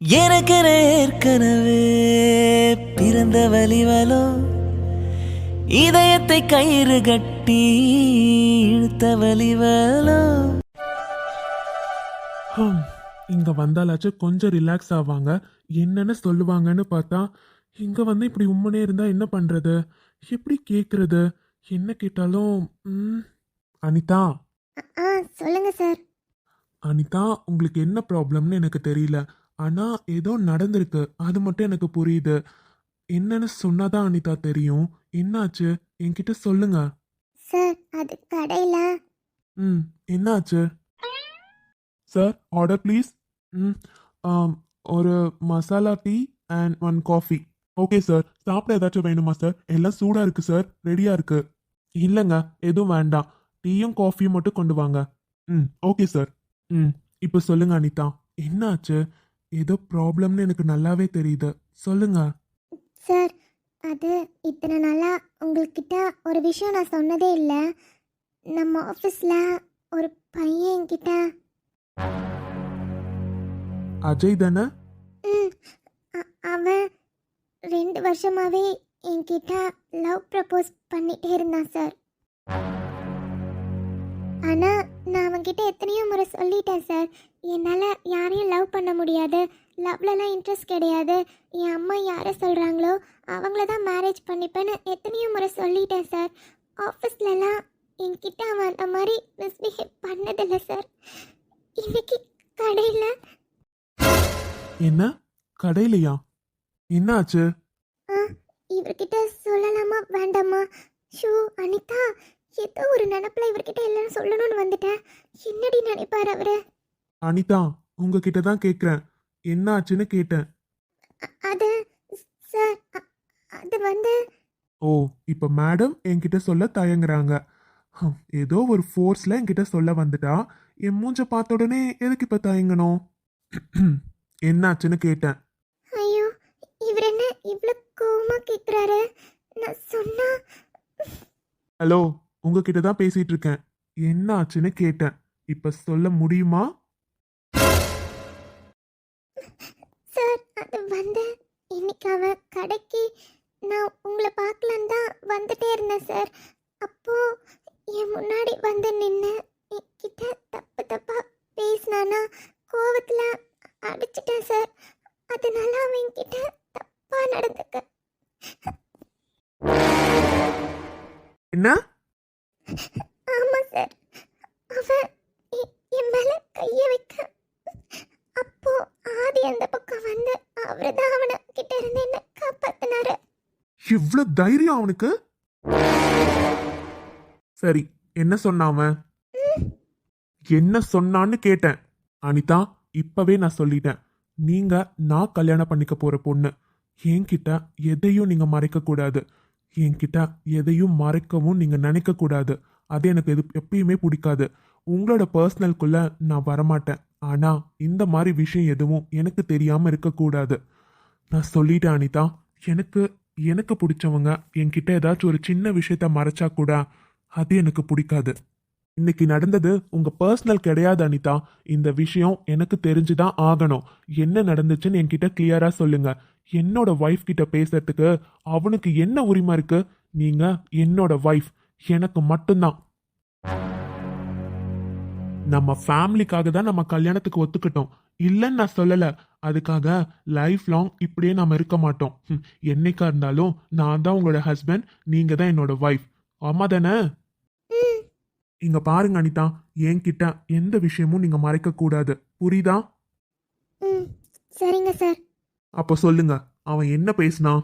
எனக்கென ஏற்கனவே பிறந்த வலிவலோ இதயத்தை கயிறு கட்டி இழுத்த வலிவலோ ஹம், இங்க வந்தாலாச்சும் கொஞ்சம் ரிலாக்ஸ் ஆவாங்க. என்னன்னு சொல்லுவாங்கன்னு பார்த்தா இங்க வந்து இப்படி உம்மனே இருந்தா என்ன பண்றது? எப்படி கேக்குறது? என்ன கேட்டாலும் ம், அனிதா. ஆ சொல்லுங்க சார். அனிதா உங்களுக்கு என்ன ப்ராப்ளம்னு எனக்கு தெரியல. ஆனா ஏதோ நடந்திருக்கு. அது மட்டும் எனக்கு புரியுது. என்னன்னு சொன்னாதான் அனிதா தெரியும். என்னாச்சு? என்கிட்ட சொல்லுங்க. சார் அது கடையில். ம் என்னாச்சு? Sir order please. ம் ஒரு masala tea and one coffee. Okay sir. சாப்பிட ஏதாச்சும் வேணுமா சார்? எல்லாம் சூடாக இருக்கு சார். ரெடியாக இருக்கு. இல்லைங்க எதுவும் வேண்டாம். டீயும் காஃபியும் மட்டும் கொண்டு வாங்க. ம் ஓகே சார். ம் இப்போ சொல்லுங்க அனிதா. என்னாச்சு? ஏதோ ப்ராப்ளம்னு எனக்கு நல்லாவே தெரியுது. சொல்லுங்க. சார் அது இத்தனை நாளா உங்கள்கிட்ட ஒரு விஷயம் நான் சொன்னதே இல்லை. நம்ம ஆஃபீஸில் ஒரு பையன் என்கிட்ட அஜய் தானே? ம், அ- அவன் ரெண்டு வருஷமாவே என்கிட்ட லவ் ப்ரப்போஸ் பண்ணிட்டே இருந்தான் சார். ஆனா நான் அவன்கிட்ட எத்தனையோ முறை சொல்லிட்டேன் சார் என்னால் யாரையும் லவ் பண்ண முடியாது. லவ்லலாம் இன்ட்ரெஸ்ட் கிடையாது. என் அம்மா யாரை சொல்கிறாங்களோ அவங்கள தான் மேரேஜ் பண்ணிப்பேன்னு எத்தனையோ முறை சொல்லிட்டேன் சார் ஆஃபீஸ்லலாம் என்கிட்ட அவன் அந்த மாதிரி மிஸ்பிஹேவ் பண்ணதில்லை சார் இன்னைக்கு கடையில் என்ன? கடையிலையா? என்னாச்சு? ஆ இவர்கிட்ட சொல்லலாமா வேண்டாமா? ஷூ அனிதா ஏதோ ஒரு நினப்பில் இவர்கிட்ட எல்லாம் சொல்லணும்னு வந்துட்டேன். என்னடி நினைப்பார் அவரு? அனிதா உங்ககிட்ட தான் கேட்குறேன் என்னாச்சுன்னு கேட்டேன். அ- அது சார் அ- அது வந்து ஓ இப்போ மேடம் என்கிட்ட சொல்ல தயங்குறாங்க. ஹம், ஏதோ ஒரு ஃபோர்ஸில் என்கிட்ட சொல்ல வந்துட்டா. என் மூஞ்ச பார்த்த உடனே எதுக்கு இப்போ தயங்கணும்? என்னாச்சுன்னு கேட்டேன். ஐயோ இவர் என்ன இவ்வளோ கோவமாக கேட்குறாரு நான் சொன்னா ஹலோ உங்ககிட்ட தான் பேசிட்டு இருக்கேன் என்னாச்சுன்னு கேட்டேன். இப்போ சொல்ல முடியுமா? சார் அது வந்து இன்னைக்கு அவன் கடைக்கு நான் உங்களை பார்க்கலான்னு தான் வந்துட்டே இருந்தேன் சார். அப்போ என் முன்னாடி வந்து நின்று என்கிட்ட தப்பு தப்பா பேசினானா கோவத்தில் அடிச்சிட்டேன் சார். அதனால அவன் என்கிட்ட தப்பா நடந்துக்க. என்ன? ஆமாம் சார். அவன் என் மேலே கையை வைக்க அப்போ ஆதி அந்த பக்கம் வந்து அவரு தான் அவனை கிட்ட இருந்து என்ன காப்பாத்தினாரு. இவ்வளோ தைரியம் அவனுக்கு? சரி என்ன சொன்னான் அவன்? என்ன சொன்னான்னு கேட்டேன். அனிதா இப்பவே நான் சொல்லிட்டேன். நீங்க நான் கல்யாணம் பண்ணிக்க போற பொண்ணு. என்கிட்ட எதையும் நீங்க மறைக்க கூடாது. என்கிட்ட எதையும் மறைக்கவும் நீங்கள் நினைக்கக்கூடாது. அது எனக்கு எது எப்பயுமே பிடிக்காது. உங்களோட பர்சனல்குள்ள நான் வரமாட்டேன். ஆனால் இந்த மாதிரி விஷயம் எதுவும் எனக்கு தெரியாமல் இருக்கக்கூடாது. நான் சொல்லிட்டேன் அனிதா. எனக்கு எனக்கு பிடிச்சவங்க என்கிட்ட ஏதாச்சும் ஒரு சின்ன விஷயத்த மறைச்சா கூட அது எனக்கு பிடிக்காது. இன்னைக்கு நடந்தது உங்க பர்சனல் கிடையாது அனிதா. இந்த விஷயம் எனக்கு தெரிஞ்சுதான் ஆகணும். என்ன நடந்துச்சுன்னு என்கிட்ட கிளியரா சொல்லுங்க. என்னோட ஒய்ஃப் கிட்ட பேசுறதுக்கு அவனுக்கு என்ன உரிமை இருக்கு? நீங்க என்னோட ஒய்ஃப் எனக்கு மட்டும்தான். நம்ம ஃபேமிலிக்காக தான் நம்ம கல்யாணத்துக்கு ஒத்துக்கிட்டோம். இல்லைன்னு நான் சொல்லல. அதுக்காக லைஃப் லாங் இப்படியே நாம இருக்க மாட்டோம். என்னைக்கா இருந்தாலும் நான் தான் உங்களோட ஹஸ்பண்ட் நீங்க தான் என்னோட ஒய்ஃப் ஆமா தானே? இங்க பாருங்க அனிதா என்கிட்ட எந்த விஷயமும் நீங்க மறைக்க கூடாது புரியுதா சரிங்க சார். அப்போ சொல்லுங்க. அவன் என்ன பேசினான்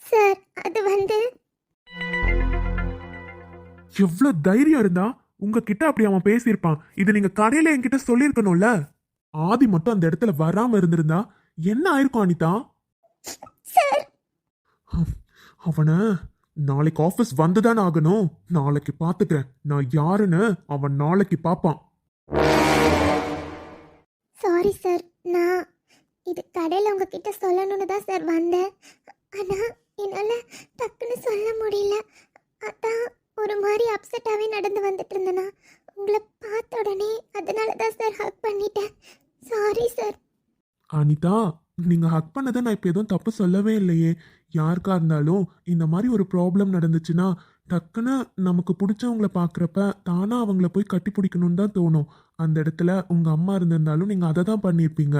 சார் அது வந்து எவ்வளவு தைரியம் இருந்தா உங்ககிட்ட அப்படி அவன் பேசியிருப்பான். இது நீங்க கடையில என்கிட்ட சொல்லியிருக்கணும்ல? ஆதி மட்டும் அந்த இடத்துல வராம இருந்திருந்தா என்ன ஆயிருக்கும் அனிதா? அவனை நாளைக்கு ஆஃபீஸ் வந்துதானே ஆகணும். நாளைக்கு பார்த்துக்கிறேன் நான் யாருன்னு அவன் நாளைக்கு பார்ப்பான் சாரி சார் நான் இது கடையில் உங்ககிட்ட சொல்லணும்னு தான் சார் வந்தேன். ஆனால் என்னால் டக்குன்னு சொல்ல முடியல. அதான் ஒரு மாதிரி அப்செட்டாகவே நடந்து வந்துட்டு இருந்தேனா. உங்களை பார்த்த உடனே அதனால தான் சார் ஹக் பண்ணிட்டேன். Sorry sir. அனிதா நீங்கள் ஹக் பண்ணதை நான் இப்போ எதுவும் தப்பு சொல்லவே இல்லையே. யாருக்கா இருந்தாலும் இந்த மாதிரி ஒரு ப்ராப்ளம் நடந்துச்சுன்னா டக்குன்னு நமக்கு பிடிச்சவங்கள பார்க்குறப்ப தானாக அவங்கள போய் கட்டி பிடிக்கணும்னு தான் தோணும். அந்த இடத்துல உங்கள் அம்மா இருந்திருந்தாலும் நீங்கள் அதை தான் பண்ணியிருப்பீங்க.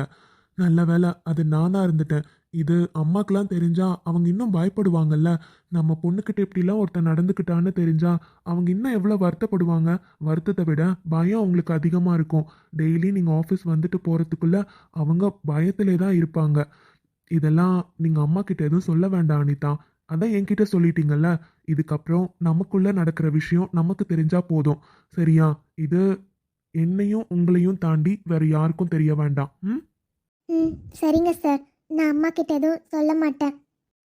நல்ல வேலை அது நானா இருந்துட்டேன். இது அம்மாக்கெல்லாம் தெரிஞ்சா அவங்க இன்னும் பயப்படுவாங்கல்ல. நம்ம பொண்ணுக்கிட்ட இப்படிலாம் ஒருத்தன் நடந்துக்கிட்டான்னு தெரிஞ்சா அவங்க இன்னும் எவ்வளோ வருத்தப்படுவாங்க? வருத்தத்தை விட பயம் அவங்களுக்கு அதிகமாக இருக்கும். டெய்லி நீங்கள் ஆஃபீஸ் வந்துட்டு போகிறதுக்குள்ளே அவங்க பயத்திலே தான் இருப்பாங்க. இதெல்லாம் நீங்கள் அம்மா கிட்ட எதுவும் சொல்ல வேண்டாம் அனிதா. அதான் என்கிட்ட சொல்லிட்டீங்கல்ல. இதுக்கப்புறம் நமக்குள்ளே நடக்கிற விஷயம் நமக்கு தெரிஞ்சால் போதும். சரியா? இது என்னையும் உங்களையும் தாண்டி வேறு யாருக்கும் தெரிய வேண்டாம். ம்? ம் சரிங்க சார் நான் அம்மா கிட்ட எதுவும் சொல்ல மாட்டேன்.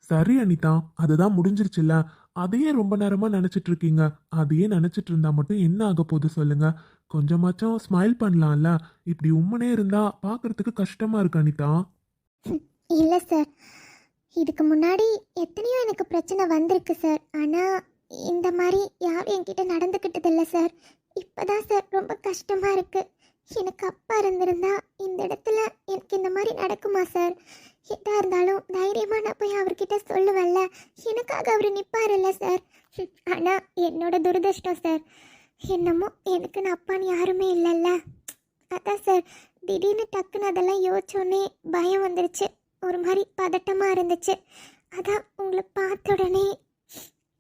சரி அனிதா. அதுதான் முடிஞ்சிருச்சுல்ல. அதையே ரொம்ப நேரமா நினைச்சிட்டு இருக்கீங்க. அதையே நினைச்சிட்டு இருந்தா மட்டும் என்ன ஆக போகுது சொல்லுங்க. கொஞ்சமாச்சும் ஸ்மைல் பண்ணலாம்ல. இப்படி உம்மனே இருந்தா பார்க்கிறதுக்கு கஷ்டமா இருக்கு அனிதா. இல்லை சார் இதுக்கு முன்னாடி எத்தனையோ எனக்கு பிரச்சனை வந்திருக்கு சார் ஆனால் இந்த மாதிரி யாரும் என்கிட்ட நடந்துக்கிட்டது இல்லை சார் இப்போதான் சார் ரொம்ப கஷ்டமாக இருக்கு. எனக்கு அப்பா இருந்திருந்தா இந்த இடத்துல எனக்கு இந்த மாதிரி நடக்குமா சார் எதா இருந்தாலும் தைரியமாக நான் போய் அவர்கிட்ட சொல்லுவேன்ல. எனக்காக அவர் நிற்பாருல்ல சார் ஆனால் என்னோட துரதிருஷ்டம் சார் என்னமோ எனக்குன்னு அப்பான்னு யாருமே இல்லைல்ல. அதான் சார் திடீர்னு டக்குன்னு அதெல்லாம் யோசிச்சோன்னே பயம் வந்துருச்சு. ஒரு மாதிரி பதட்டமாக இருந்துச்சு. அதான் உங்களை பார்த்த உடனே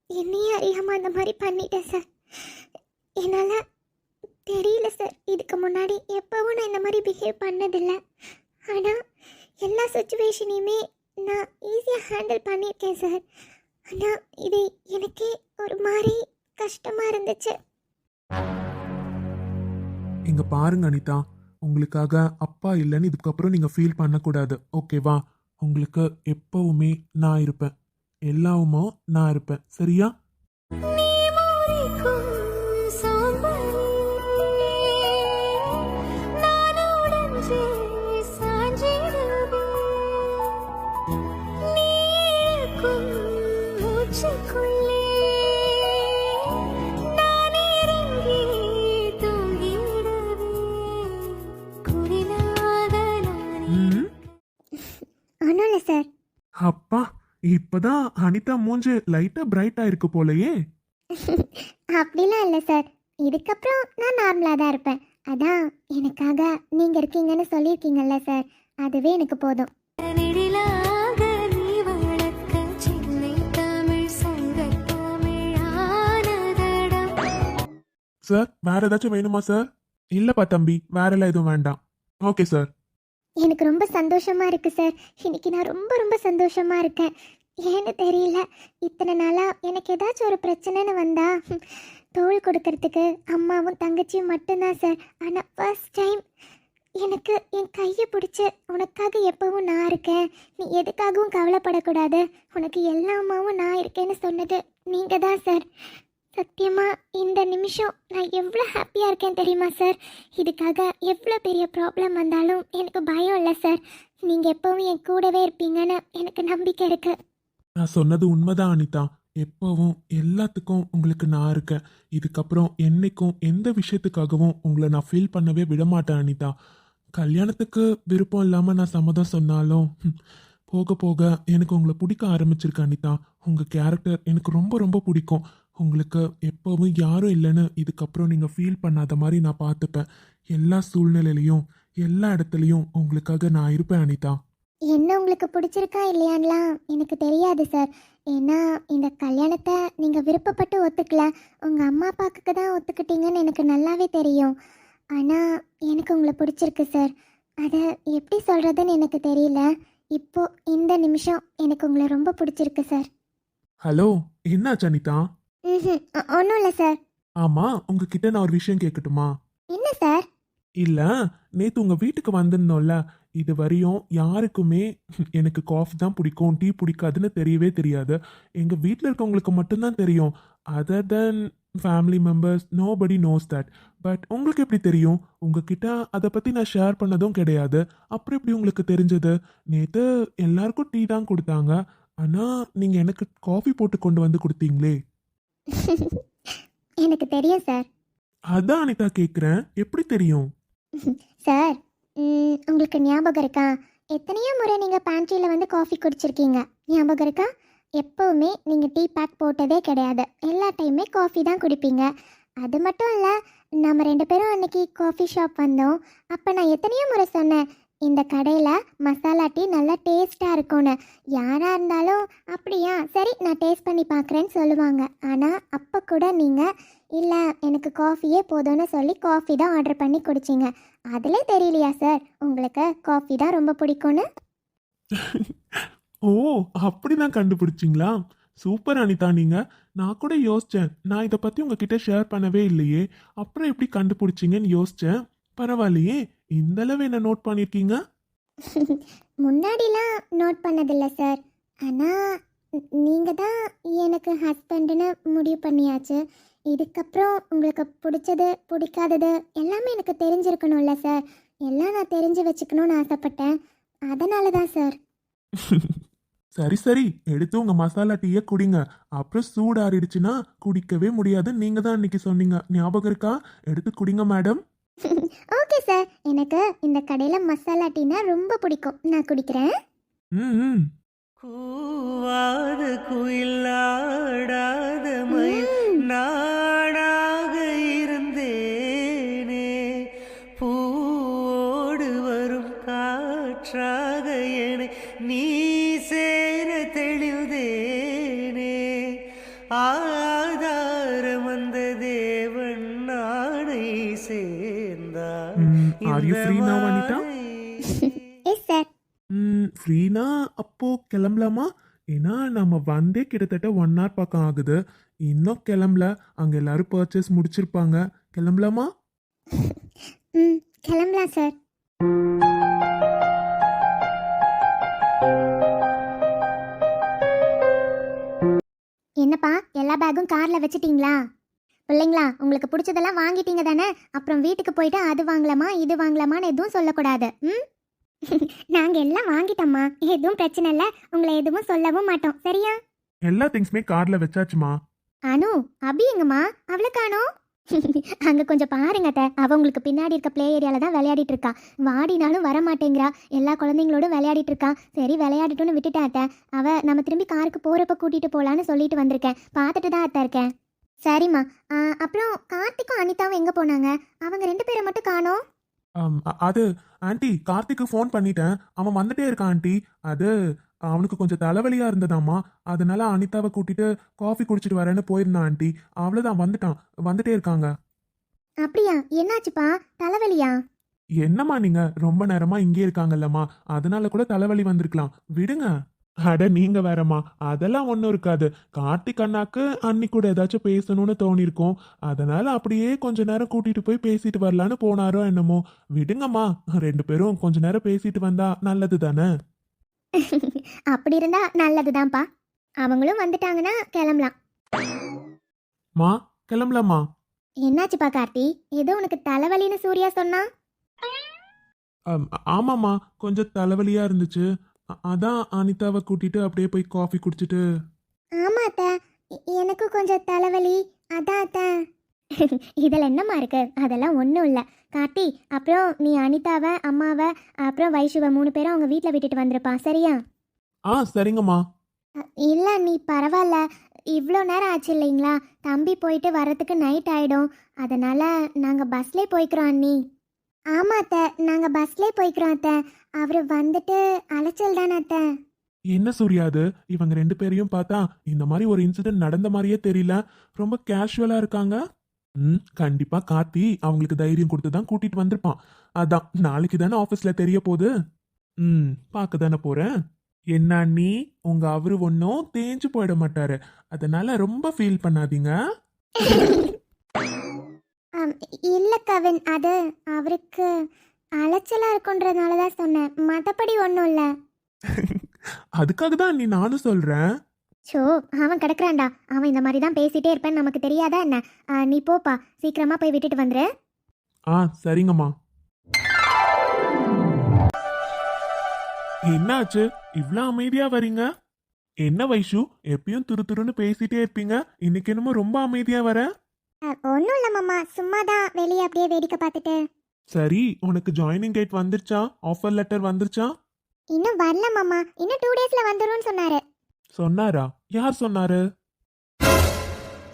என்னையே அறியாமல் அந்த மாதிரி பண்ணிட்டேன் சார் என்னால் தெரியல சார். இதுக்கு முன்னாடி எப்போவும் நான் இந்த மாதிரி பிஹேவ் பண்ணதில்லை. ஆனால் எல்லா சுச்சுவேஷனையுமே நான் ஈஸியாக ஹேண்டில் பண்ணியிருக்கேன் சார். ஆனால் இது எனக்கே ஒரு மாதிரி கஷ்டமாக இருந்துச்சு. இங்கே பாருங்க அனிதா. உங்களுக்காக அப்பா இல்லைன்னு இதுக்கப்புறம் நீங்கள் ஃபீல் பண்ணக்கூடாது. ஓகேவா உங்களுக்கு எப்பவுமே நான் இருப்பேன். எல்லாவுமோ நான் இருப்பேன். சரியா? இப்பதான் அனிதா மூஞ்சு லைட்டா பிரைட்டா இருக்கு போலயே. அப்படிலாம் இல்லை சார் இதுக்கப்புறம் நான் நார்மலாக தான் இருப்பேன். அதான் எனக்காக நீங்கள் இருக்கீங்கன்னு சொல்லியிருக்கீங்கல்ல சார் அதுவே எனக்கு போதும். சார் வேற ஏதாச்சும் வேணுமா சார் இல்லப்பா தம்பி வேற எல்லாம் எதுவும் வேண்டாம். ஓகே சார் எனக்கு ரொம்ப சந்தோஷமா இருக்கு சார் இன்னைக்கு நான் ரொம்ப ரொம்ப சந்தோஷமா இருக்கேன். ஏன்னு தெரியல. இத்தனை நாளாக எனக்கு ஏதாச்சும் ஒரு பிரச்சனைன்னு வந்தா தோல் கொடுக்கறதுக்கு அம்மாவும் தங்கச்சியும் மட்டும்தான் சார் ஆனால் ஃபர்ஸ்ட் டைம் எனக்கு என் கையை பிடிச்சி உனக்காக எப்பவும் நான் இருக்கேன். நீ எதுக்காகவும் கவலைப்படக்கூடாது. உனக்கு எல்லா அம்மாவும் நான் இருக்கேன்னு சொன்னது நீங்கள் தான் சார் சத்தியமாக இந்த நிமிஷம் நான் எவ்வளோ ஹாப்பியாக இருக்கேன் தெரியுமா சார் இதுக்காக எவ்வளோ பெரிய ப்ராப்ளம் வந்தாலும் எனக்கு பயம் இல்லை சார் நீங்கள் எப்பவும் என் கூடவே இருப்பீங்கன்னு எனக்கு நம்பிக்கை இருக்குது நான் சொன்னது உண்மைதான் அனிதா. எப்பவும் எல்லாத்துக்கும் உங்களுக்கு நான் இருக்கேன். இதுக்கப்புறம் என்னைக்கும் எந்த விஷயத்துக்காகவும் உங்களை நான் ஃபீல் பண்ணவே விட மாட்டேன் அனிதா. கல்யாணத்துக்கு விருப்பம் இல்லாமல் நான் சம்மதம் சொன்னாலும் போக போக எனக்கு உங்களை பிடிக்க ஆரம்பிச்சிருக்கு அனிதா. உங்கள் கேரக்டர் எனக்கு ரொம்ப ரொம்ப பிடிக்கும். உங்களுக்கு எப்போவும் யாரும் இல்லைன்னு இதுக்கப்புறம் நீங்கள் ஃபீல் பண்ணாத மாதிரி நான் பார்த்துப்பேன். எல்லா சூழ்நிலையிலையும் எல்லா இடத்துலையும் உங்களுக்காக நான் இருப்பேன் அனிதா. என்ன உங்களுக்கு பிடிச்சிருக்கா இல்லையான்லாம் எனக்கு தெரியாது சார். ஏன்னா இந்த கல்யாணத்தை நீங்கள் விருப்பப்பட்டு ஒத்துக்கல. உங்கள் அம்மா அப்பாவுக்கு தான் ஒத்துக்கிட்டீங்கன்னு எனக்கு நல்லாவே தெரியும். ஆனால் எனக்கு உங்களை பிடிச்சிருக்கு சார். அதை எப்படி சொல்கிறதுன்னு எனக்கு தெரியல. இப்போ இந்த நிமிஷம் எனக்கு உங்களை ரொம்ப பிடிச்சிருக்கு சார். ஹலோ என்னாச்சு அனிதா? ம் ஒன்றும் இல்லை சார். ஆமா உங்ககிட்ட நான் ஒரு விஷயம் கேட்கட்டுமா? என்ன சார்? இல்ல நேத்து உங்க வீட்டுக்கு வந்திருந்தோம்ல இது வரையும் யாருக்குமே எனக்கு காஃபி தான் பிடிக்கும் டீ பிடிக்காதுன்னு தெரியவே தெரியாது. எங்க வீட்டில் இருக்கவங்களுக்கு மட்டும்தான் தெரியும். Other then family members nobody knows that but உங்களுக்கு எப்படி தெரியும்? உங்ககிட்ட அதை பத்தி நான் ஷேர் பண்ணதும் கிடையாது. அப்புறம் எப்படி உங்களுக்கு தெரிஞ்சது? நேத்து எல்லாருக்கும் டீ தான் கொடுத்தாங்க. ஆனா நீங்க எனக்கு காஃபி போட்டு கொண்டு வந்து கொடுத்தீங்களே. எனக்கு தெரியும் சார் அதான் அனிதா கேக்குறேன். எப்படி தெரியும்? சார் உங்களுக்கு ஞாபகம் இருக்கா? எத்தனையோ முறை நீங்கள் பேண்ட்ரியில் வந்து காஃபி குடிச்சிருக்கீங்க. ஞாபகம் இருக்கா? எப்போவுமே நீங்கள் டீ பேக் போட்டதே கிடையாது. எல்லா டைமே காஃபி தான் குடிப்பீங்க. அது மட்டும் இல்லை நம்ம ரெண்டு பேரும் அன்னைக்கு காஃபி ஷாப் வந்தோம். அப்போ நான் எத்தனையோ முறை சொன்னேன் இந்த கடையில் மசாலா டீ நல்லா டேஸ்ட்டாக இருக்கும்னு. யாராக இருந்தாலும் அப்படியா? சரி நான் டேஸ்ட் பண்ணி பார்க்குறேன்னு சொல்லுவாங்க. ஆனால் அப்போ கூட நீங்கள் இல்லை எனக்கு காஃபியே போதும்னு சொல்லி காஃபி தான் ஆர்டர் பண்ணி குடிச்சிங்க. அதிலே தெரியலையா சார்? உங்களுக்கு காஃபி தான் ரொம்ப பிடிக்கும்னு? ஓ அப்படிதான் கண்டுபிடிச்சிங்களா? சூப்பர் அனிதா நீங்கள் நான் கூட யோசித்தேன் நான் இதை பற்றி உங்ககிட்ட ஷேர் பண்ணவே இல்லையே. அப்புறம் எப்படி கண்டுபிடிச்சிங்கன்னு யோசித்தேன் பரவாயில்லையே. இந்த அளவு என்ன நோட் பண்ணிருக்கீங்க? முன்னாடிலாம் நோட் பண்ணதில்லை சார் ஆனால் நீங்கள் தான் எனக்கு ஹஸ்பண்டுன்னு முடிவு பண்ணியாச்சு. இதுக்கப்புறம் உங்களுக்கு பிடிச்சது பிடிக்காதது எல்லாமே எனக்கு தெரிஞ்சிருக்கணும்ல சார் எல்லாம் நான் தெரிஞ்சு வச்சுக்கணும்னு ஆசைப்பட்டேன். அதனால தான் சார் சரி சரி. எடுத்து உங்க மசாலா டீயை குடிங்க. அப்புறம் சூடாறிடுச்சுன்னா குடிக்கவே முடியாது. நீங்க தான் அன்னைக்கு சொன்னீங்க. ஞாபகம் இருக்கா? எடுத்து குடிங்க மேடம் ஓகே சார் எனக்கு இந்த கடையில் மசாலா டீனா ரொம்ப பிடிக்கும். நான் குடிக்கிறேன். ம். கூவாத குயிலாடாத மயில். நானாக are you free now, Anita? Yes sir ம் ஃப்ரீனா அப்போ கிளம்பலாமா? ஏன்னா நம்ம வந்தே கிட்டத்தட்ட ஒன் ஹவர் பக்கம் ஆகுது. இன்னும் கிளம்பல. அங்கே எல்லாரும் பர்ச்சேஸ் முடிச்சிருப்பாங்க. கிளம்பலாமா? ம் கிளம்பலாம் சார் என்னப்பா எல்லா பேக்கும் கார்ல வச்சிட்டீங்களா? பிள்ளைங்களா உங்களுக்கு பிடிச்சதெல்லாம் வாங்கிட்டீங்க தானே? அப்புறம் வீட்டுக்கு போயிட்டு அது வாங்கலாமா இது வாங்கலாமான்னு எதுவும் சொல்லக்கூடாது. ம்? நாங்கள் எல்லாம் வாங்கிட்டோம்மா. எதுவும் பிரச்சனை இல்லை. உங்களை எதுவும் சொல்லவும் மாட்டோம். சரியா? எல்லா திங்ஸுமே கார்ல வச்சாச்சுமா? அனு அபி எங்கம்மா? அவளை காணோம். அங்க கொஞ்சம் பாருங்க அத்தை. அவ உங்களுக்கு பின்னாடி இருக்க ப்ளே ஏரியால தான் விளையாடிட்டு இருக்கா. வாடினாலும் வர மாட்டேங்கிறா எல்லா குழந்தைங்களோடும் விளையாடிட்டு இருக்கா. சரி விளையாடட்டும்னு விட்டுட்டேன் அத்தை. அவ நம்ம திரும்பி காருக்கு போறப்ப கூட்டிட்டு போலான்னு சொல்லிட்டு வந்திருக்கேன். பார்த்துட்டு தான் அத்தை இருக்கேன். சரிம்மா. அப்புறம் கார்த்திக்கும் அனிதாவும் எங்க போனாங்க? அவங்க ரெண்டு பேரை மட்டும் காணோம். அது ஆண்டி கார்த்திக்கு ஃபோன் பண்ணிட்டேன். அவன் வந்துட்டே இருக்கான் ஆண்டி. அது அவனுக்கு கொஞ்சம் தலைவலியா இருந்ததாமா அதனால அனிதாவை கூட்டிட்டு காஃபி குடிச்சிட்டு வரேன்னு போயிருந்தான் ஆண்டி. அவ்வளோதான் வந்துட்டான். வந்துட்டே இருக்காங்க. அப்படியா? என்னாச்சுப்பா? தலைவலியா? என்னம்மா நீங்க? ரொம்ப நேரமா இங்கே இருக்காங்கல்லம்மா. அதனால கூட தலைவலி வந்திருக்கலாம். விடுங்க. அட நீங்க வேறம்மா. அதெல்லாம் ஒன்றும் இருக்காது. கார்த்திக் அண்ணாக்கு அன்னி கூட ஏதாச்சும் பேசணும்னு தோணிருக்கும். அதனால அப்படியே கொஞ்ச நேரம் கூட்டிட்டு போய் பேசிட்டு வரலான்னு போனாரோ என்னமோ. விடுங்கம்மா. ரெண்டு பேரும் கொஞ்ச நேரம் பேசிட்டு வந்தா நல்லது தானே? அப்படி இருந்தா நல்லதுதான்ப்பா. அவங்களும் வந்துட்டாங்கன்னா கிளம்பலாம். மா கிளம்பலாமா? என்னாச்சுப்பா கார்த்தி? ஏதோ உனக்கு தலைவலின்னு சூர்யா சொன்னா? ஆம், ஆமாம்மா. கொஞ்சம் தலைவலியா இருந்துச்சு. அ- அதான் அனிதாவை கூட்டிட்டு அப்படியே போய் காஃபி குடிச்சிட்டு. ஆமா அத்த. எனக்கு கொஞ்சம் தலைவலி. அதான் அத்த. இதில் என்னம்மா இருக்கு? அதெல்லாம் ஒன்றும் இல்லை. கார்த்தி அப்புறம் நீ அனிதாவை அம்மாவை அப்புறம் வைஷுவை மூணு பேரும் அவங்க வீட்டில் விட்டுட்டு வந்திருப்பா. சரியா? ஆ சரிங்கம்மா. இல்லை நீ பரவாயில்ல இவ்வளோ நேரம் ஆச்சு இல்லைங்களா? தம்பி போயிட்டு வரத்துக்கு நைட் ஆகிடும் அதனால் நாங்கள் பஸ்லேயே போய்க்கிறோம் அண்ணி. ஆமா அத்தை நாங்கள் பஸ்ல போய்க்கிறோம் அத்தை. அவர் வந்துட்டு அலைச்சல் தானே அத்தை. என்ன சூர்யா அது? இவங்க ரெண்டு பேரையும் பார்த்தா இந்த மாதிரி ஒரு இன்சிடென்ட் நடந்த மாதிரியே தெரியல. ரொம்ப கேஷுவலா இருக்காங்க. ம் கண்டிப்பா கார்த்தி அவங்களுக்கு தைரியம் கொடுத்து தான் கூட்டிட்டு வந்திருப்பான். அதான் நாளைக்கு தானே ஆஃபீஸ்ல தெரிய போகுது. ம் பார்க்க தானே போறேன். என்ன நீ உங்க அவரு ஒன்றும் தேஞ்சு போயிட மாட்டாரு. அதனால ரொம்ப ஃபீல் பண்ணாதீங்க. இல்ல கவின் அது அவருக்கு அலைச்சலா இருக்குன்றதுனால தான் சொன்னேன். மற்றபடி ஒன்றும் இல்லை. அதுக்காக தான் நீ நானும் சொல்றேன். ஷோ அவன் கிடக்குறான்டா. அவன் இந்த மாதிரி தான் பேசிட்டே இருப்பேன்னு நமக்கு தெரியாதா என்ன? நீ போப்பா. சீக்கிரமா போய் விட்டுட்டு வந்துரு. ஆ சரிங்கம்மா. என்னாச்சு? இவ்ளோ அமைதியா வரீங்க? என்ன வைஷு? எப்பயும் துரு துருன்னு பேசிட்டே இருப்பீங்க. இன்னைக்கு என்னமோ ரொம்ப அமைதியா வர? ஒன்றும் இல்லை மாமா. சும்மா தான் வெளியே அப்படியே வேடிக்கை பார்த்துட்டு. சரி உனக்கு ஜாயினிங் டேட் வந்துருச்சா? ஆஃபர் லெட்டர் வந்துருச்சா? இன்னும் வரல மாமா. இன்னும் டூ டேஸ்ல வந்துரும்னு சொன்னாரு. சொன்னாரா? யார் சொன்னாரு?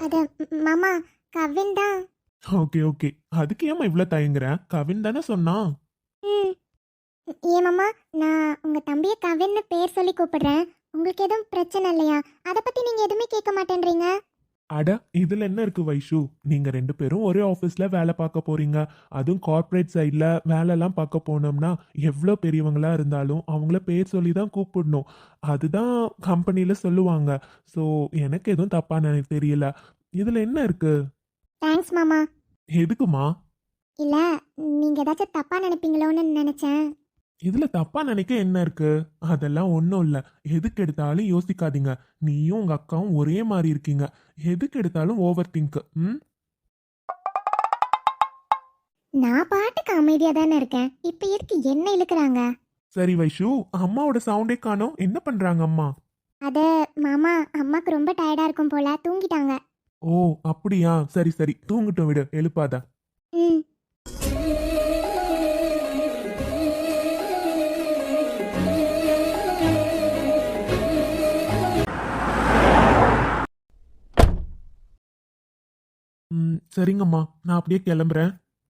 அது மாமா கவின் தான். Okay okay. அதுக்கு ஏமா இவ்வளோ தயங்குற? கவின் தானே சொன்னான் ஏன் மாமா நான் உங்க தம்பியை கவின்னு பேர் சொல்லி கூப்பிடுறேன். உங்களுக்கு எதுவும் பிரச்சனை இல்லையா? அதை பத்தி நீங்க எதுவுமே கேட்க மாட்டேன்றீங்க? அட இதுல என்ன இருக்கு வைஷு? நீங்க ரெண்டு பேரும் ஒரே ஆஃபீஸ்ல வேலை பார்க்க போறீங்க. அதுவும் கார்ப்பரேட் சைட்ல வேலைலாம் பார்க்க போனோம்னா எவ்வளோ பெரியவங்களா இருந்தாலும் அவங்கள பேர் சொல்லி தான் கூப்பிடணும். அதுதான் கம்பெனில சொல்லுவாங்க. ஸோ எனக்கு எதுவும் தப்பா எனக்கு தெரியல. இதுல என்ன இருக்கு? தேங்க்ஸ் மாமா. எதுக்குமா? இல்ல நீங்க ஏதாச்சும் தப்பா நினைப்பீங்களோன்னு நினைச்சேன். இதுல தப்பா நினைக்க என்ன இருக்கு? அதெல்லாம் ஒன்றும் இல்லை. எதுக்கு எடுத்தாலும் யோசிக்காதீங்க. நீயும் உங்க அக்காவும் ஒரே மாதிரி இருக்கீங்க. எதுக்கு எடுத்தாலும் ஓவர் திங்க் ம்? நான் பாட்டுக்கு அமைதியா தானே இருக்கேன். இப்ப எதுக்கு என்ன இழுக்கிறாங்க? சரி வைஷு அம்மாவோட சவுண்டே காணோம். என்ன பண்றாங்க அம்மா? அது மாமா அம்மாக்கு ரொம்ப டயர்டா இருக்கும் போல. தூங்கிட்டாங்க. ஓ அப்படியா? சரி சரி. தூங்கட்டும் விடு. எழுப்பாத. ம். ம் சரிங்கம்மா. நான் அப்படியே கிளம்புறேன்.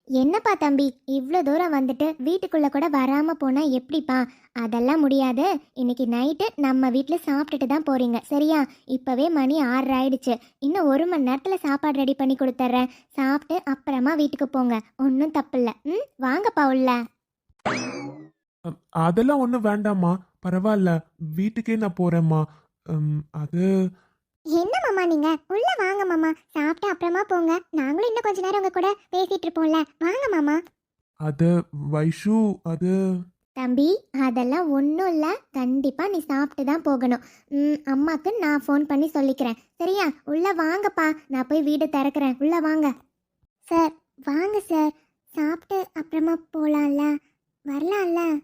என்னப்பா தம்பி இவ்வளோ தூரம் வந்துட்டு வீட்டுக்குள்ள கூட வராம போனா எப்படிப்பா? அதெல்லாம் முடியாது. இன்னைக்கு நைட்டு நம்ம வீட்டில் சாப்பிட்டுட்டு தான் போறீங்க. சரியா? இப்பவே மணி ஆறு ஆயிடுச்சு. இன்னும் ஒரு மணி நேரத்தில் சாப்பாடு ரெடி பண்ணி கொடுத்துட்றேன். சாப்பிட்டு அப்புறமா வீட்டுக்கு போங்க. ஒன்றும் தப்பில்ல. ம் வாங்கப்பா உள்ள. அ- அதெல்லாம் ஒன்றும் வேண்டாம்மா. பரவாயில்ல. வீட்டுக்கே நான் போறேம்மா. ம், அது என்ன மாமா நீங்க? உள்ள வாங்க மாமா. சாப்பிட்டு அப்புறமா போங்க. நாங்களும் இன்னும் கொஞ்ச நேரம் உங்க கூட பேசிட்டு இருப்போம்ல. வாங்க மாமா. அது வைஷு அது. தம்பி அதெல்லாம் ஒன்றும் இல்லை. கண்டிப்பாக நீ சாப்பிட்டு தான் போகணும். ம், அம்மாக்கு நான் ஃபோன் பண்ணி சொல்லிக்கிறேன். சரியா? உள்ளே வாங்கப்பா. நான் போய் வீடு திறக்கிறேன். உள்ளே வாங்க. சார் வாங்க சார். சாப்பிட்டு அப்புறமா போகலாம்ல வரலாம்ல?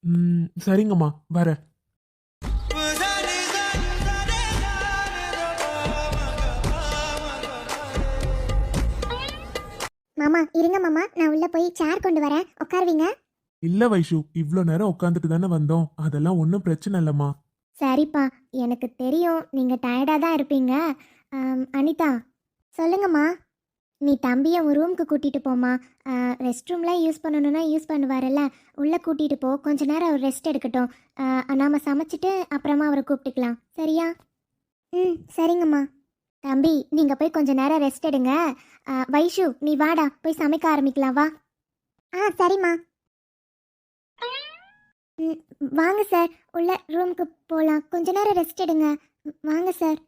ம், சரிங்கம்மா. வரேன். மாமா இருங்க மாமா நான் உள்ளே போய் சேர் கொண்டு வரேன். உட்காருவீங்க? இல்ல வைஷு இவ்வளோ நேரம் உட்காந்துட்டு தானே வந்தோம். அதெல்லாம் ஒன்றும் பிரச்சனை இல்லைம்மா. சரிப்பா எனக்கு தெரியும். நீங்கள் டயர்டாக தான் இருப்பீங்க. ஆம், அனிதா சொல்லுங்கம்மா. நீ தம்பியை உன் ரூமுக்கு கூட்டிகிட்டு போம்மா. ரெஸ்ட் ரூம்லாம் யூஸ் பண்ணணும்னா யூஸ் பண்ணுவார்ல உள்ளே கூட்டிகிட்டு போ. கொஞ்ச நேரம் அவர் ரெஸ்ட் எடுக்கட்டும். நாம் சமைச்சிட்டு அப்புறமா அவரை கூப்பிட்டுக்கலாம். சரியா? ம் சரிங்கம்மா. தம்பி நீங்கள் போய் கொஞ்ச நேரம் ரெஸ்ட் எடுங்க. வைஷு நீ வாடா போய் சமைக்க ஆரம்பிக்கலாம் வா. ஆ சரிம்மா. ம், வாங்க சார். உள்ள ரூமுக்கு போகலாம் கொஞ்ச நேரம் ரெஸ்ட் எடுங்க. வாங்க சார்.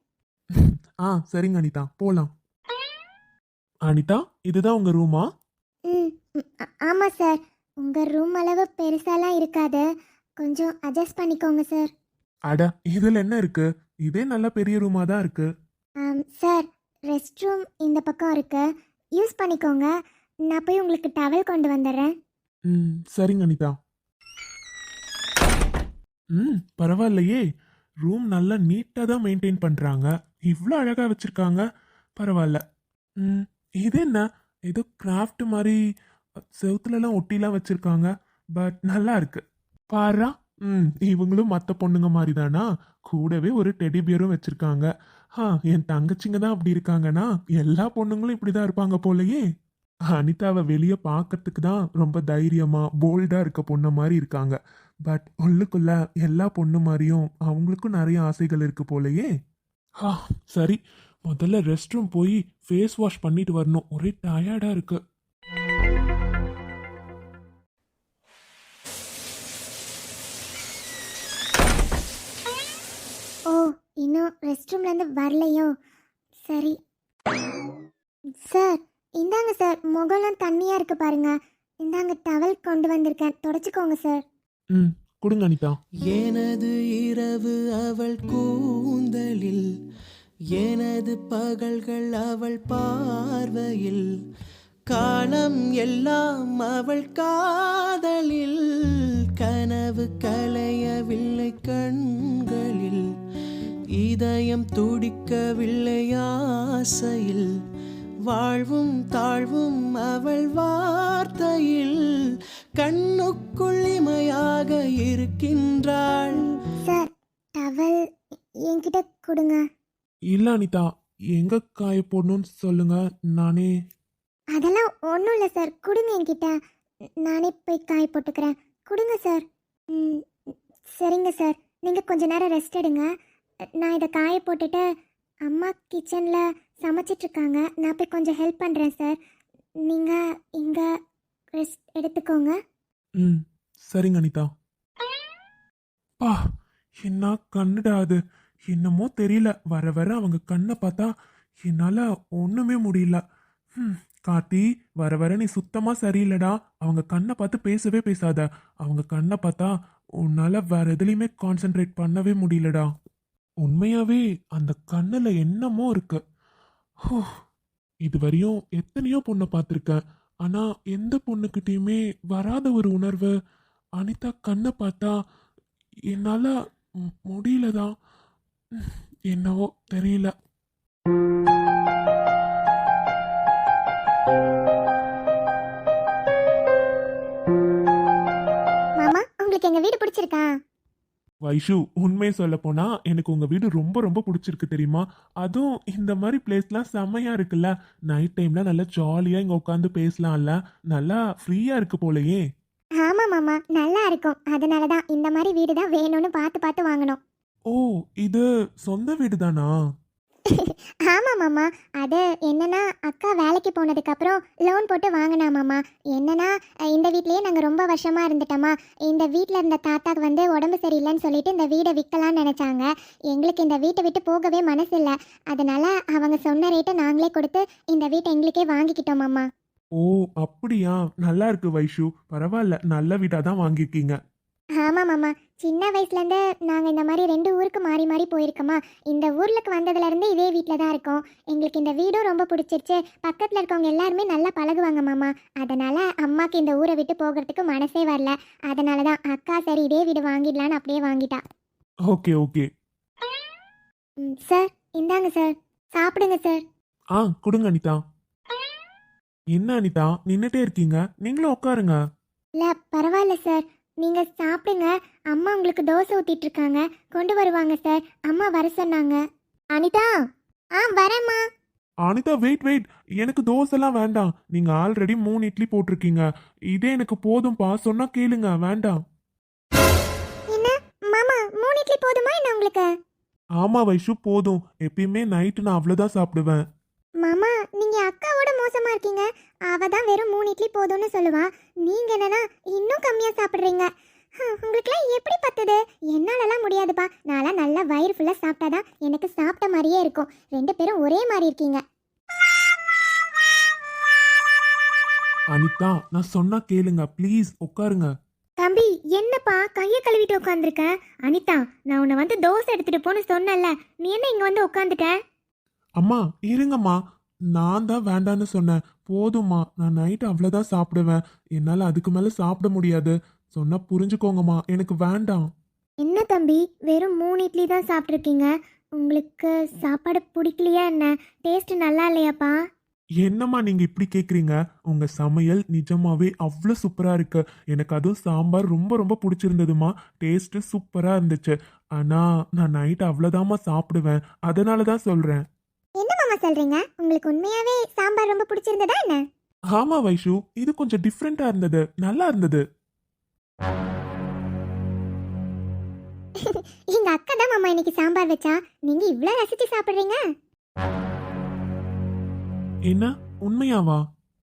ஆ சரிங்க அனிதா. போலாம். அனிதா இதுதான் உங்க ரூமா? ம் ஆமாம் சார். உங்கள் ரூம் அளவு பெருசாலாம் இருக்காது. கொஞ்சம் அட்ஜஸ்ட் பண்ணிக்கோங்க சார். அட இதுல என்ன இருக்கு? இதே நல்ல பெரிய ரூமா தான் இருக்கு. ஆம், சார் ரெஸ்ட் ரூம் இந்த பக்கம் இருக்கு. யூஸ் பண்ணிக்கோங்க. நான் போய் உங்களுக்கு டவல் கொண்டு வந்துடுறேன். ம் சரிங்க அனிதா. ம் பரவாயில்லையே. ரூம் நல்லா நீட்டாக தான் மெயின்டைன் பண்ணுறாங்க இவ்வளோ அழகாக வச்சுருக்காங்க. பரவாயில்ல. ம் இது என்ன? ஏதோ கிராஃப்ட் மாதிரி செவுத்துலலாம் ஒட்டிலாம் வச்சுருக்காங்க. பட் நல்லா இருக்கு. பாரா? ம் இவங்களும் மற்ற பொண்ணுங்க மாதிரி தானா? கூடவே ஒரு டெடி பியரும் வச்சுருக்காங்க. என் தங்கச்சிங்க தான் அப்படி இருக்காங்கன்னா எல்லா பொண்ணுங்களும் இப்படி தான் இருப்பாங்க போலயே. அனிதாவை வெளியே பார்க்கறதுக்கு தான் ரொம்ப தைரியமா போல்டா இருக்க பொண்ணு மாதிரி இருக்காங்க. பட் உள்ளுக்குள்ள எல்லா பொண்ணு மாதிரியும் அவங்களுக்கும் நிறைய ஆசைகள் இருக்கு போலயே. ஆ சரி. முதல்ல ரெஸ்ட் ரூம் போய் ஃபேஸ் வாஷ் பண்ணிட்டு வரணும். ஒரே டயர்டா இருக்கு. இன்னும் ரெஸ்ட் ரூம்லேருந்து வரலையோ? சரி. சார் இந்தாங்க சார். முகம்லாம் தண்ணியாக இருக்கு பாருங்க. இந்தாங்க டவல் கொண்டு வந்திருக்கேன். தொடச்சிக்கோங்க சார். ம் கொடுங்க அனிதா. எனது இரவு அவள் கூந்தலில் எனது பகல்கள் அவள் பார்வையில் காலம் எல்லாம் அவள் காதலில் கனவு கலையவில்லை கண்களில் இதயம் துடிக்கவில்லை ஆசையில்? வாழ்வும் தாழ்வும் அவள் வார்த்தையில் கண்ணுக்குள் இமையாக இருக்கின்ற நின்றாள் சார் டவல் என்கிட்ட கொடுங்க. இல்ல அனிதா எங்க காய போடணும்னு சொல்லுங்க நானே. அதெல்லாம் ஒன்றும் இல்லை சார் கொடுங்க என்கிட்ட. நானே போய் காய போட்டுக்கிறேன். கொடுங்க சார். ம் சரிங்க சார் நீங்கள் கொஞ்ச நேரம் ரெஸ்ட் எடுங்க. நான் இதை காய போட்டுட்டு அம்மா கிச்சனில் சமைச்சிட்ருக்காங்க. நான் போய் கொஞ்சம் ஹெல்ப் பண்ணுறேன் சார் நீங்கள் இங்கே ரெஸ்ட் எடுத்துக்கோங்க. ம் சரிங்க அனிதா. பா என்ன கண்ணுடா அது? என்னமோ தெரியல. வர வர அவங்க கண்ணை பார்த்தா என்னால் ஒன்றுமே முடியல. ம் கார்த்தி வர வர நீ சுத்தமாக சரியில்லடா. அவங்க கண்ணை பார்த்து பேசவே பேசாத. அவங்க கண்ணை பார்த்தா உன்னால் வேற எதுலேயுமே கான்சென்ட்ரேட் பண்ணவே முடியலடா. உண்மையாவே அந்த கண்ணில் என்னமோ இருக்கு. ஹோ, இதுவரையும் எத்தனையோ பொண்ணை பார்த்துருக்கேன் ஆனால் எந்த பொண்ணுக்கிட்டேயுமே வராத ஒரு உணர்வு. அனிதா கண்ணை பார்த்தா என்னால் முடியலதான் என்னவோ தெரியல. மாமா உங்களுக்கு எங்க வீடு பிடிச்சிருக்கா? வைஷு உண்மையை சொல்ல போனா எனக்கு உங்க வீடு ரொம்ப ரொம்ப பிடிச்சிருக்கு தெரியுமா? அதுவும் இந்த மாதிரி பிளேஸ்லாம் செம்மையா இருக்குல்ல? நைட் டைம்ல நல்லா ஜாலியா இங்க உட்காந்து பேசலாம்ல? நல்லா ஃப்ரீயா இருக்கு போலயே. ஆமாம் மாமா. நல்லா இருக்கும். அதனால தான் இந்த மாதிரி வீடு தான் வேணும்னு பார்த்து பார்த்து வாங்கணும். ஓ இது சொந்த வீடு தானா ஆமாம் மாமா. அது என்னன்னா அக்கா வேலைக்கு போனதுக்கப்புறம் லோன் போட்டு வாங்கினா மாமா. என்னன்னா இந்த வீட்லேயே நாங்கள் ரொம்ப வருஷமாக இருந்துட்டோமா. இந்த வீட்டில் இருந்த தாத்தாக்கு வந்து உடம்பு சரியில்லைன்னு சொல்லிட்டு இந்த வீடை விற்கலான்னு நினச்சாங்க. எங்களுக்கு இந்த வீட்டை விட்டு போகவே மனசு இல்லை அதனால அவங்க சொன்ன ரேட்டை நாங்களே கொடுத்து இந்த வீட்டை எங்களுக்கே வாங்கிக்கிட்டோம் மாமா. ஓ அப்படியா? நல்லா இருக்கு வைஷு. பரவாயில்ல. நல்ல வீடா தான் வாங்கியிருக்கீங்க. ஆமாம் மாமா. சின்ன வயசுலேருந்து நாங்கள் இந்த மாதிரி ரெண்டு ஊருக்கு மாறி மாறி போயிருக்கோமா. இந்த ஊருக்கு வந்ததுலேருந்து இதே வீட்டில் தான் இருக்கோம். எங்களுக்கு இந்த வீடும் ரொம்ப பிடிச்சிருச்சு. பக்கத்தில் இருக்கவங்க எல்லாருமே நல்லா பழகுவாங்க மாமா. அதனால் அம்மாக்கு இந்த ஊரை விட்டு போகிறதுக்கு மனசே வரல. அதனால தான் அக்கா சரி இதே வீடு வாங்கிடலான்னு அப்படியே வாங்கிட்டா. Okay okay. சார். இந்தாங்க சார். சாப்பிடுங்க சார். ஆ கொடுங்க அனிதா. என்ன அனிதா? நின்னுட்டே இருக்கீங்க. நீங்களும் உட்காருங்க. இல்லை பரவாயில்ல சார். நீங்கள் சாப்பிடுங்க. அம்மா உங்களுக்கு தோசை ஊற்றிட்டு இருக்காங்க கொண்டு வருவாங்க சார் அம்மா வர சொன்னாங்க. அனிதா? ஆ வரேம்மா. அனிதா வெயிட் வெயிட் எனக்கு தோசைலாம் வேண்டாம். நீங்க ஆல்ரெடி மூணு இட்லி போட்டிருக்கீங்க. இதே எனக்கு போதும்பா. சொன்னா கேளுங்க. வேண்டாம். என்ன? மாமா மூணு இட்லி போதுமா என்ன உங்களுக்கு? ஆமா வைஷு போதும். எப்பயுமே நைட்டு நான் அவ்வளோதான் சாப்பிடுவேன். மாமா நீங்க அக்காவோட மோசமா இருக்கீங்க. அவ தான் வெறும் மூணு இட்லி போதும்னு சொல்லுவா. நீங்க என்னன்னா இன்னும் கம்மியா சாப்பிடுறீங்க. உங்களுக்குலாம் எப்படி பத்துது? என்னாலலாம் முடியாதுப்பா. நான்லாம் நல்லா வயிறு ஃபுல்லாக சாப்பிட்டாதான் எனக்கு சாப்பிட்ட மாதிரியே இருக்கும். ரெண்டு பேரும் ஒரே மாதிரி இருக்கீங்க. அனிதா நான் சொன்னா கேளுங்க. ப்ளீஸ் உட்காருங்க. தம்பி என்னப்பா? கையை கழுவிட்டு உட்காந்துருக்க அனிதா நான் உன்னை வந்து தோசை எடுத்துட்டு போன்னு சொன்னல நீ என்ன இங்க வந்து உட்காந்துட்ட அம்மா இருங்கம்மா. நான் தான் வேண்டான்னு சொன்னேன். போதும்மா நான் நைட்டு அவ்வளோதான் சாப்பிடுவேன். என்னால் அதுக்கு மேலே சாப்பிட முடியாது. சொன்னா புரிஞ்சுக்கோங்கம்மா. எனக்கு வேண்டாம். என்ன தம்பி வெறும் மூணு இட்லி தான் சாப்பிட்ருக்கீங்க உங்களுக்கு சாப்பாடு பிடிக்கலையா என்ன? டேஸ்ட் நல்லா இல்லையாப்பா? என்னம்மா நீங்க இப்படி கேக்குறீங்க? உங்க சமையல் நிஜமாவே அவ்வளோ சூப்பரா இருக்கு. எனக்கு அதுவும் சாம்பார் ரொம்ப ரொம்ப பிடிச்சிருந்ததுமா டேஸ்ட் சூப்பரா இருந்துச்சு. ஆனா நான் நைட் அவ்வளோதாம்மா சாப்பிடுவேன். அதனால தான் சொல்றேன். என்ன மாமா சொல்றீங்க? உங்களுக்கு உண்மையாவே சாம்பார் ரொம்ப பிடிச்சிருந்ததா என்ன? ஆமா வைஷு. இது கொஞ்சம் டிஃப்ரெண்டா இருந்தது. நல்லா இருந்தது. எங்க அக்கா தான் மாமா இன்னைக்கு சாம்பார் வச்சா. நீங்க இவ்ளோ ரசிச்சு சாப்பிடுறீங்க? என்ன? உண்மையாவா?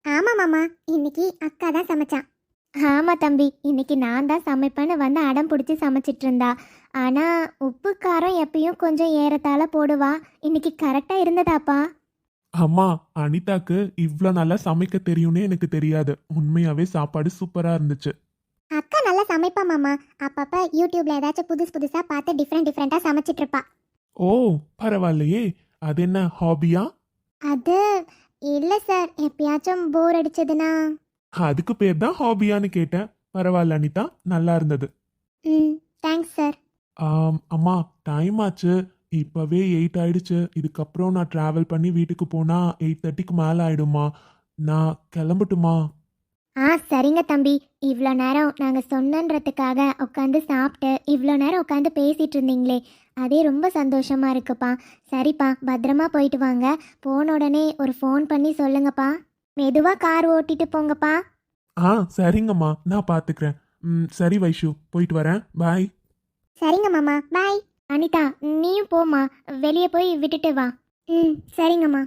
ஆமா மாமா. இன்னைக்கு அக்கா தான் சமைச்சா ஆமா தம்பி. இன்னைக்கு நான் தான் சமைப்பேன்னு வந்து அடம் பிடிச்சி சமைச்சிட்டு இருந்தா. ஆனா உப்பு காரம் எப்பயும் கொஞ்சம் ஏறத்தாழ போடுவா. இன்னைக்கு கரெக்டா இருந்ததாப்பா. அம்மா அனிதாக்கு இவ்வளோ நல்லா சமைக்க தெரியும்னே எனக்கு தெரியாது. உண்மையாவே சாப்பாடு சூப்பரா இருந்துச்சு. அக்கா நல்லா சமைப்பா மாமா. அப்பப்ப யூடியூப்ல ஏதாச்சும் புதுசு புதுசா பார்த்து டிஃப்ரெண்ட் டிஃப்ரெண்டா சமைச்சிட்டு இருப்பா. ஓ பரவாயில்லையே. அது என்ன ஹாபியா அது இல்ல சார் எப்பயாச்சும் போர் அடிச்சதுன்னா. அதுக்கு பேர் தான் ஹாபியான்னு கேட்டேன். பரவாயில்ல அனிதா. நல்லா இருந்தது. ம் தேங்க்ஸ் சார் அம்மா டைம் ஆச்சு. இப்பவே எயிட் ஆயிடுச்சு. இதுக்கப்புறம் நான் டிராவல் பண்ணி வீட்டுக்கு போனா எயிட் தேர்ட்டிக்கு மேலே ஆயிடுமா நான் கிளம்பட்டுமா? ஆ சரிங்க தம்பி. இவ்வளோ நேரம் நாங்கள் சொன்னன்றதுக்காக உட்காந்து சாப்பிட்டு இவ்வளோ நேரம் உட்காந்து பேசிட்டு இருந்தீங்களே. அதே ரொம்ப சந்தோஷமா இருக்குப்பா. சரிப்பா பத்திரமா போயிட்டு வாங்க. போன உடனே ஒரு ஃபோன் பண்ணி சொல்லுங்கப்பா. மெதுவாக கார் ஓட்டிட்டு போங்கப்பா. ஆ சரிங்கம்மா. நான் பார்த்துக்கிறேன் சரி வைஷு போயிட்டு வரேன். பாய் சரிங்க மாமா பாய் அனிதா நீயும் போம்மா. வெளியே போய் விட்டுட்டு வா. ம் சரிங்கம்மா